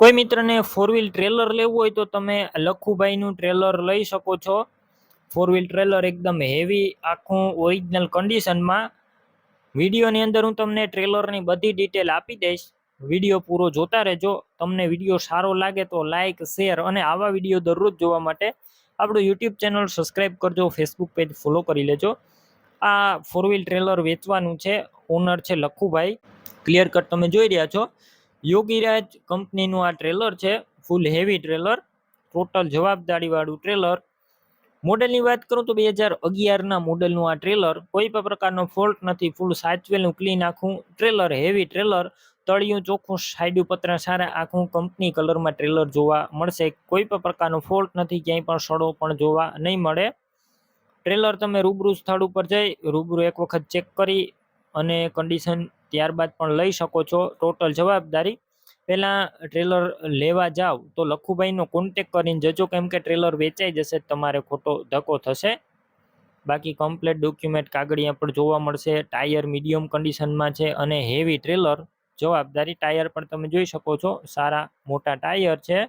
કોઈ મિત્રને four wheel trailer લેવું હોય તો તમે લખુભાઈનું ટ્રેલર લઈ શકો છો. ફોર વ્હીલ ટ્રેલર એકદમ હેવી આખું ઓરિજિનલ કન્ડિશનમાં વિડીયોની અંદર હું તમને ટ્રેલરની બધી ડિટેલ આપી દઈશ. વીડિયો પૂરો જોતા રહેજો. તમને વીડિયો સારો લાગે તો લાઇક શેર અને આવા વીડિયો દરરોજ જોવા માટે આપણું યુટ્યુબ ચેનલ સબસ્ક્રાઈબ કરજો ફેસબુક પેજ ફોલો કરી લેજો. આ ફોર વ્હીલ ટ્રેલર વેચવાનું છે. ઓનર છે લખુભાઈ. ક્લિયર કટ તમે જોઈ રહ્યા છો. યોગીરાજ કંપનીનું આ ટ્રેલર છે ફૂલ હેવી ટ્રેલર ટોટલ જવાબદારીવાળું ટ્રેલર મોડેલની વાત કરું તો બે હજાર અગિયારના મોડેલનું આ ટ્રેલર કોઈ પણ પ્રકારનો ફોલ્ટ નથી ફૂલ સાચવેલું ક્લીન આખું ટ્રેલર હેવી ટ્રેલર તળિયું ચોખ્ખું સાઈડું પતરા સારા આખું કંપની કલરમાં ટ્રેલર જોવા મળશે. કોઈ પણ પ્રકારનો ફોલ્ટ નથી, ક્યાંય પણ સડો પણ જોવા નહીં મળે. ટ્રેલર તમે રૂબરૂ સ્થળ ઉપર જઈ, રૂબરૂ એક વખત ચેક કરી અને કન્ડિશન ત્યારબાદ પણ લઈ શકો છો ટોટલ જવાબદારી. પહેલાં ટ્રેલર લેવા જાઓ તો લખુભાઈનો કોન્ટેક કરીને જજો કેમ કે ટ્રેલર વેચાઈ જશે, તમારે ખોટો ધક્કો થશે. બાકી કમ્પ્લેટ ડોક્યુમેન્ટ કાગળિયા પણ જોવા મળશે ટાયર મીડિયમ કન્ડિશનમાં છે અને હેવી ટ્રેલર જવાબદારી ટાયર પણ તમે જોઈ શકો છો, સારા મોટા ટાયર છે.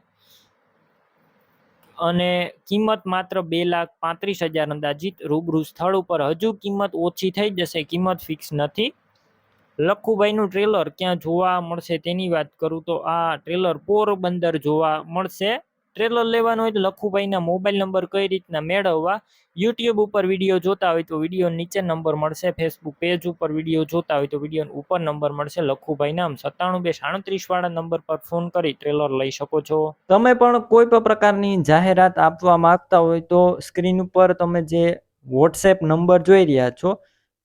અને કિંમત માત્ર બે લાખ પાંત્રીસ હજાર અંદાજિત રૂબરૂ સ્થળ ઉપર હજુ કિંમત ઓછી થઈ જશે, કિંમત ફિક્સ નથી. લખુભાઈનું ટ્રેલર ક્યાં જોવા મળશે તેની વાત કરું તો આ ટ્રેલર પોરબંદર જોવા મળશે. ટ્રેલર લેવાનું હોય તો લખુભાઈના મોબાઈલ નંબર કઈ રીતના મેળવવા? યુટ્યુબ ઉપર વીડિયો જોતા હોય તો વીડિયો નીચે નંબર મળશે. ફેસબુક પેજ ઉપર વીડિયો જોતા હોય તો વીડિયો ઉપર નંબર મળશે. લખુભાઈ નામ સત્તાણું બે સાડત્રીસ વાળા નંબર પર ફોન કરી ટ્રેલર લઈ શકો છો. તમે પણ કોઈ પણ પ્રકારની જાહેરાત આપવા માંગતા હોય તો સ્ક્રીન ઉપર તમે જે વોટ્સએપ નંબર જોઈ રહ્યા છો